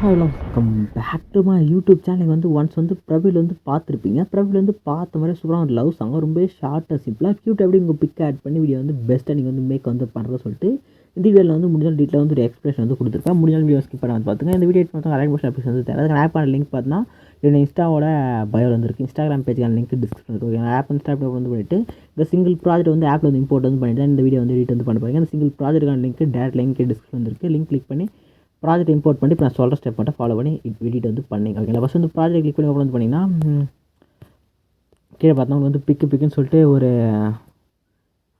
Hello back to my YouTube சேனலுக்கு வந்து once வந்து பிரபுல் வந்து பார்த்துருப்பீங்க. பிரபுல் வந்து பார்த்த மாதிரி சூப்பராக ஒரு லவ் சாங் ரொம்ப ஷார்ட்டாக சிம்பிளாக க்யூட் எப்படி உங்கள் பிக் ஆட் பண்ணி வீடியோ வந்து பெஸ்ட்டாக நீங்கள் வந்து மேக் வந்து பண்ணுறது சொல்லிட்டு இந்த வீடியோவில் வந்து முடிஞ்சால் டீட்டில் வந்து ஒரு எக்ஸ்பிரஷன் வந்து கொடுத்துருப்பேன். முடிஞ்சால் வீடியோ ஸ்கிப் பண்ண வந்து பார்த்துங்க. இந்த வீடியோ பார்த்தா அலைன் மோஷன் அப்ளிகேஷன் வந்து தேவை அதுக்கு ஆப் பண்ண லிங்க் பார்த்தா என்னோட இன்ஸ்டாவோட பயோ வந்துருக்கு இன்ஸ்டாகிராம் பேஜுக்கான லிங்க் டிஸ்கிரிப்ஷன் இருக்குது ஓகே ஆப் வந்து ஸ்டார்ட் வந்து பண்ணிவிட்டு இந்த சிங்கிள் ப்ராஜெக்ட் வந்து ஆப்பில் வந்து இம்போர்ட் வந்து பண்ணிவிட்டு தான் இந்த வீடியோ வந்து எடிட் வந்து பண்ண பாருங்க இந்த சிங்கிள் ப்ராஜெக்ட்டுக்கான லிங்க் டேரக்ட் லிங்க் டிஸ்கிரிப்ஷன் வந்துருக்கு லிங்க் கிளிக் பண்ணி ப்ராஜெக்ட் இம்போர்ட் பண்ணி இப்போ நான் சொல்கிற ஸ்டெப் மட்டும் ஃபாலோ பண்ணி எடிட் வந்து பண்ணிங்க ஓகேங்களா ஃபஸ்ட் வந்து ப்ராஜெக்ட் கிளிக் பண்ணி ஓப்பன் வந்து பண்ணிங்கன்னா கீழே பார்த்தா உங்களுக்கு வந்து பிக்கு பிக்குன்னு சொல்லிட்டு ஒரு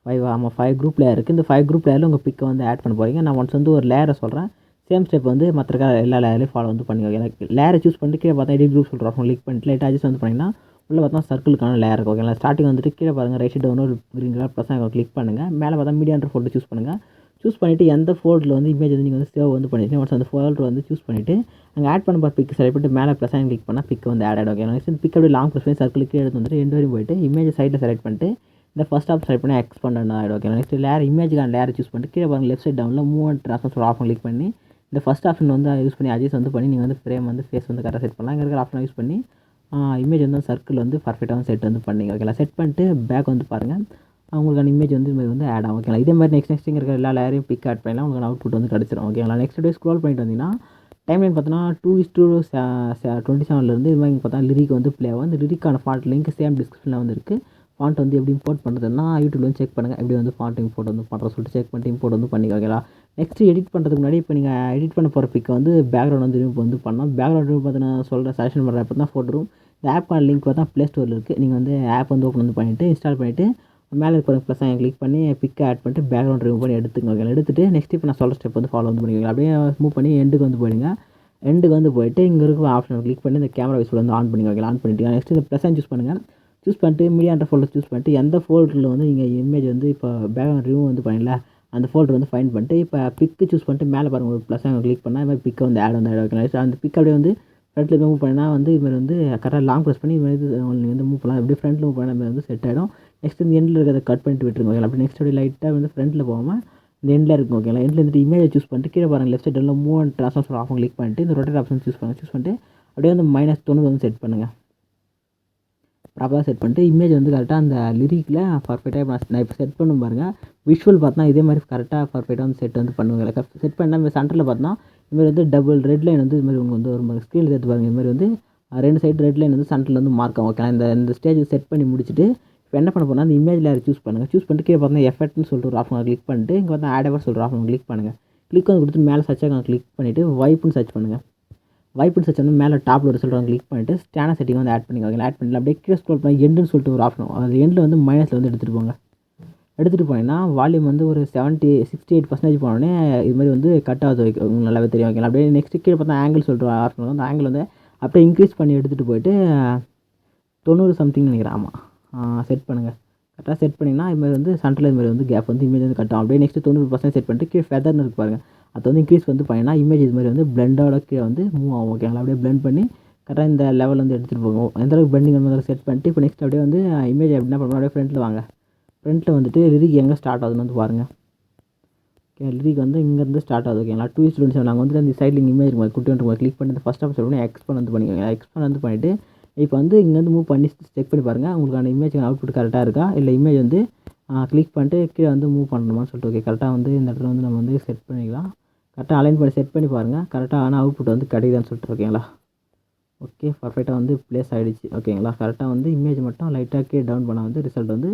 ஃபைவ் ஆமாம் ஃபைவ் குரூப் லேயர் இருக்குது இந்த ஃபைவ் குரூப் லேயரில் உங்கள் பிக்கை வந்து ஆட் பண்ண போகிறீங்க நான் ஒன்ஸ் வந்து ஒரு லேயரை சொல்கிறேன் சேம் ஸ்டெப் வந்து மற்ற எல்லா லேயர்லையும் ஃபாலோ வந்து பண்ணி ஓகே லேயரை சூஸ் பண்ணிட்டு கீழே பார்த்தா எடிட் குரூப் சொல்கிறோம் லிக் பண்ணிட்டு லைட்டாக அட்ஜஸ்ட் வந்து பண்ணிங்கன்னா உள்ளே பார்த்தா சர்க்கிளுக்கான லேயர் இருக்கும் ஓகேங்களா ஸ்டார்டிங் வந்துட்டு கீழே பாருங்கள் ரைட் சைடு ஒரு க்ரீன் கலர் ப்ளஸ் கிளிக் பண்ணுங்கள் மேலே பார்த்தா மீடியான்ற ஃபோட்டோ சூஸ் பண்ணுங்கள் சூஸ் பண்ணிவிட்டு எந்த ஃபோல்டரில் வந்து இமேஜ் வந்து நீங்கள் வந்து சேவ் வந்து பண்ணிட்டு ஒன்ஸ் அந்த ஃபோல்டர் வந்து சூஸ் பண்ணிவிட்டு அங்கே ஆட் பண்ண பிக் செலக்ட் பண்ணிட்டு மேலே ப்ளஸ் ஆகி கிளிக் பண்ணால் பிக் வந்து ஆட் ஆகிடும் ஓகே நெக்ஸ்ட் பிக் அப்படியே லாங் ப்ளஸ் பண்ணி சர்க்கிளுக்கு எடுத்து வந்துட்டு ரெண்டு வரையும் போயிட்டு இமேஜ் சைடில் செலக்ட் பண்ணிட்டு இந்த ஃபஸ்ட் ஆப் செலக்ட் பண்ணி எக்ஸ்பெண்ட் ஆகிடும் ஓகே நெக்ஸ்ட் லேர் இமேஜ்க்கான லேர் சூஸ் பண்ணிட்டு கீழே பாருங்க லெஃப்ட் சைட் டவுனில் move and transfer of click பண்ணி இந்த ஃபஸ்ட் ஆப்ஷன் வந்து யூஸ் பண்ணி அஜிஸ் வந்து பண்ணி நீங்கள் வந்து ஃப்ரேம் வந்து ஃபேஸ் வந்து கரெக்டாக செட் பண்ணலாம். இங்கே இருக்கிற ஆப்ஷன் யூஸ் பண்ணி இமேஜ் வந்து சர்க்கிள் வந்து பர்ஃபெக்டாக வந்து செட் வந்து பண்ணிங்க. ஓகேங்களா செட் பண்ணிட்டு பேக் வந்து பாருங்கள் அவங்களுக்கான இமேஜ் வந்து இது மாதிரி வந்து ஆட் ஆகும். ஓகேங்களா இதே மாதிரி நெக்ஸ்ட் நெக்ஸ்ட் இங்கே இருக்கிற எல்லா லேயரையும் பிக் ஆட் பண்ணலாம் உங்களுக்கு அவுட்புட் வந்து கிடச்சிரும். ஓகேங்களா நெக்ஸ்ட் டே ஸ்க்ரோல் பண்ணிட்டு வந்தீங்கன்னா டைம் லைன் பார்த்தோன்னா டூ இஸ் டூ டுவெண்ட்டி செவன்லேருந்து இது மாதிரி பார்த்தா லிரிக் வந்து ப்ளே ஆகும். இந்த லிரிக்கான ஃபாண்ட் லிங்க் சேம் டிஸ்கிரிப்ஷனில் வந்து இருக்குது ஃபாண்ட் வந்து எப்படி இம்போர்ட் பண்ணுறதுன்னா யூடியூப்ல வந்து செக் பண்ணுங்கள் எப்படி வந்து ஃபாண்ட் இம்போர்ட் வந்து பண்ணுற சொல்லிட்டு செக் பண்ணிட்டு இம்போர்ட் வந்து பண்ணி ஓகேங்களா நெக்ஸ்ட் எடிட் பண்ணுறதுக்கு முன்னாடி இப்போ நீங்கள் எடிட் பண்ண போகிற பிக்கை வந்து பேக்ரவுண்ட் வந்து ரிமூவ் வந்து பண்ணலாம். பேக்ரவுண்ட் ரிமூவ் பார்த்து நான் சொல்கிற சஜஷன் பண்ணுற ஆப் தான் ஃபோட்டோ இந்த ஆப்க்கான லிங்க் பார்த்தா ப்ளே ஸ்டோரில் இருக்குது நீங்கள் வந்து ஆப் வந்து ஓப்பன் வந்து பண்ணிவிட்டு இன்ஸ்டால் பண்ணிவிட்டு மேலே இருக்கிற ப்ளஸ் கிளிக் பண்ணி பிக்கை ஆட் பண்ணிட்டு பேக்ரவுண்ட் ரிமூவ் பண்ணி எடுத்துங்க ஓகே எடுத்துட்டு நெக்ஸ்ட் இப்போ நான் சொல்கிற ஸ்டெப் வந்து ஃபாலோ வந்து பண்ணிக்கலாம் அப்படியே மூவ் பண்ணி எண்டுக்கு வந்து போயிடுங்க. எண்டுக்கு வந்து போயிட்டு இங்கே இருக்கிற ஆப்ஷன் கிளிக் பண்ணி இந்த கேமரா விசுவல் வந்து ஆன் பண்ணி வைக்கலாம் ஆன் பண்ணிட்டு நெக்ஸ்ட் இந்த ப்ளஸ் சூஸ் பண்ணுங்கள் சூஸ் பண்ணிட்டு மீடியான்ற ஃபோல்டர் சூஸ் பண்ணிட்டு எந்த ஃபோல்டரில் வந்து நீங்கள் இமேஜ் வந்து இப்போ பேக்ரவுண்ட் ரிமூவ் வந்து பண்ணல அந்த ஃபோல்டர் வந்து ஃபைன் பண்ணிட்டு இப்போ பிக்கு சூஸ் பண்ணிட்டு மேலே பாருங்கள் ஒரு ப்ளஸ் கிளிக் பண்ணால் இது மாதிரி பிக்கை வந்து ஆட் வந்து ஆட் வைக்கலாம் அந்த பிக் அப்படியே வந்து ஃப்ரண்ட்டில் மூவ் பண்ணால் வந்து இது மாதிரி வந்து கரெக்டாக லாங் ப்ரெஸ் பண்ணி இது மாதிரி நீங்கள் வந்து மூவ் பண்ணலாம். எப்படி ஃப்ரண்ட்டில் மூவ் பண்ணால் வந்து செட் ஆகிடும் நெக்ஸ்ட் இந்த எண்டில் இருக்கிறத கட் பண்ணிட்டு விட்டுருங்க ஓகே அப்படி நெக்ஸ்ட் அப்படியே லைட்டாக வந்து ஃப்ரண்ட்டில் போகாமல் இந்த எண்டில் இருக்கும் ஓகேங்களா எண்டில் இருந்துட்டு இமேஜை சூஸ் பண்ணிட்டு கீழே பாருங்கள் லெஃப்ட் சைடில் move and transfer of click பண்ணிட்டு இந்த ரொட்டேட் ஆப்ஷன் சூஸ் பண்ணுங்கள் சூஸ் பண்ணிட்டு அப்படியே வந்து மைனஸ் தொண்ணூறு வந்து செட் பண்ணுங்கள் ப்ராப்பராக செட் பண்ணிட்டு இமேஜ் வந்து கரெக்டாக அந்த லிரிக்கில் பர்ஃபெக்டாக நான் இப்போ செட் பண்ணும் பாருங்கள் விஷுவல் பார்த்தா இதே மாதிரி கரெக்டாக பர்ஃபெக்டாக வந்து செட் வந்து பண்ணுவாங்க செட் பண்ணால் இந்த சென்டரில் பார்த்தா இதுமாதிரி வந்து டபுள் ரெட் லைன் வந்து இதுமாதிரி உங்களுக்கு வந்து ஒரு மாதிரி ஸ்க்ரீனில் எடுத்து பாருங்கள் இது மாதிரி வந்து ரெண்டு சைடு ரெட் லைன் வந்து சென்டரில் வந்து மார்க் ஆகும் ஓகே இந்த இந்த ஸ்டேஜ் செட் பண்ணி முடிச்சுட்டு இப்போ என்ன பண்ண போனால் அந்த இமேஜ் லேயர் சூஸ் பண்ணுங்கள் சூஸ் பண்ணிட்டு கீழே பார்த்தா எஃபெக்ட்னு சொல்லிட்டு ஒரு ஆப்ஷன் கிளிக் பண்ணிட்டு இங்கே பார்த்தா ஆட் எவர் சொல்கிற ஆப்ஷன் கிளிக் பண்ணுங்கள் கிளிக் வந்து கொடுத்து மேலே சர்ச் கிளிக் பண்ணிவிட்டு வைப்புன்னு சர்ச் பண்ணுங்கள் வைப்புன்னு சர்ச் வந்து மேலே டாப்பில் ஒரு சொல்கிறாங்க கிளிக் பண்ணிட்டு ஸ்டேனர் செட்டிங் வந்து ஆட் பண்ணிக்கோங்க. ஆட் பண்ணி அப்படியே கீழே ஸ்க்ரோல் பண்ணி எண்டுன்னு சொல்லிட்டு ஒரு ஆப்ஷன் அது எண்டில் வந்து மைனஸில் வந்து எடுத்துகிட்டு போங்க. எடுத்துகிட்டு போனீங்கன்னா வால்யூம் வந்து ஒரு செவன்ட்டி சிக்ஸ்டி எயிட் பர்சன்டேஜ் போனோடனே இது மாதிரி வந்து கட் ஆகுது. உங்களுக்கு நல்லாவே தெரியும் ஓகே அப்படியே நெக்ஸ்ட் கீழே பார்த்தா ஆங்கிள் சொல்லிட்டு ஆப்ஷன் வந்து அந்த ஆங்கிள் வந்து அப்படியே இன்க்ரீஸ் பண்ணி எடுத்துகிட்டு போயிட்டு தொண்ணூறு சம்திங் நினைக்கிறேன். ஆமாம் செட் பண்ணுங்கள் கரெக்டாக செட் பண்ணிங்கன்னா இது மாதிரி வந்து சென்டரில் இது மாதிரி வந்து கேப் வந்து இமேஜ் வந்து கட் அப்படியே நெக்ஸ்ட் தொண்ணூறு பர்சன்ட் செட் பண்ணிட்டு கீழே ஃபெதர்னு இருக்கு பாருங்கள் அது வந்து இன்க்ரீஸ் வந்து பண்ணினா இமேஜ் இது மாதிரி வந்து பிளெண்டோட கீழே வந்து மூவ் ஆகும் ஓகேங்களா அப்படியே பிளெண்ட் பண்ணி கரெக்டாக இந்த லெவல் வந்து எடுத்துகிட்டு போகும் எந்த அளவுக்கு பெண்டிங் அந்த செட் பண்ணிட்டு இப்போ நெக்ஸ்ட் அப்படியே வந்து இமேஜ் அப்படின்னா பண்ணணும் அப்படியே ஃப்ரண்ட்டில் வாங்க. ஃப்ரண்ட்டில் வந்துட்டு லிரிக் எங்கே ஸ்டார்ட் ஆகுதுன்னு வந்து பாருங்கள் ஓகே லிரிக் வந்து இங்கேருந்து ஸ்டார்ட் ஆகுது ஓகேங்களா டூ ஸ்டூடெண்ட்ஸ் நாங்கள் வந்து இந்த சைடில் இமேஜ் இருக்கும் குட்டி ஒன்று கிளிக் பண்ணி ஃபஸ்ட் ஆஃப் சொல்லி எக்ஸ்பன் வந்து பண்ணிக்கோங்க. எக்ஸ்பன் வந்து பண்ணிவிட்டு இப்போ வந்து இங்கேருந்து மூவ் பண்ணி செக் பண்ணி பாருங்கள் உங்களுக்கான இமேஜ் அவுட்புட் கரெக்டாக இருக்கா? இல்லை இமேஜ் வந்து கிளிக் பண்ணிட்டு கீழே வந்து மூவ் பண்ணணுமான்னு சொல்லிட்டு ஓகே கரெக்டாக வந்து இந்த இடத்துல வந்து நம்ம வந்து செட் பண்ணிக்கலாம். கரெக்டாக அலைன் பண்ணி செட் பண்ணி பாருங்கள் கரெக்டாக ஆனால் அவுட்புட் வந்து கிடைக்குதான்னு சொல்லிட்டு ஓகேங்களா ஓகே பர்ஃபெக்டாக வந்து ப்ளேஸ் ஆகிடுச்சு ஓகேங்களா கரெக்டாக வந்து இமேஜ் மட்டும் லைட்டாக கீழே டவுன் பண்ணால் வந்து ரிசல்ட் வந்து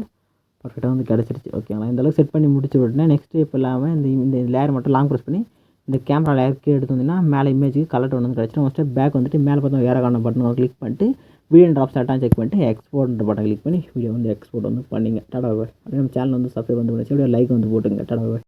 பர்ஃபெக்டாக வந்து கிடச்சிருச்சு ஓகேங்களா இந்த அளவுக்கு செட் பண்ணி முடிச்சு விட்டுனா நெக்ஸ்ட் இப்போ இல்லாமல் இந்த இந்த லேயர் மட்டும் லாங் ப்ரெஸ் பண்ணி இந்த கேமரா லேயர் கீழே எடுத்து வந்தீங்கன்னா மேலே இமேஜுக்கு கலர் ஒன்று வந்து கிடச்சிடும் ஃபஸ்ட்டு பேக் வந்துட்டு மேலே பார்த்தா வேறு காரணம் பட்டன் கிளிக் பண்ணிட்டு வீடியோ ட்ராப் ஸ்டார்ட்டாக செக் பண்ணிட்டு எக்ஸ்போர்ட் பட்டன் கிளிக் பண்ணி வீடியோ வந்து எக்ஸ்போர்ட் வந்து பண்ணிங்க. டாடா பாய். அப்படியே நம்ம சேனல் வந்து சப்ஸ்கிரைப் வந்து பண்ணி லைக் வந்து போட்டுங்க டாடா பாய்.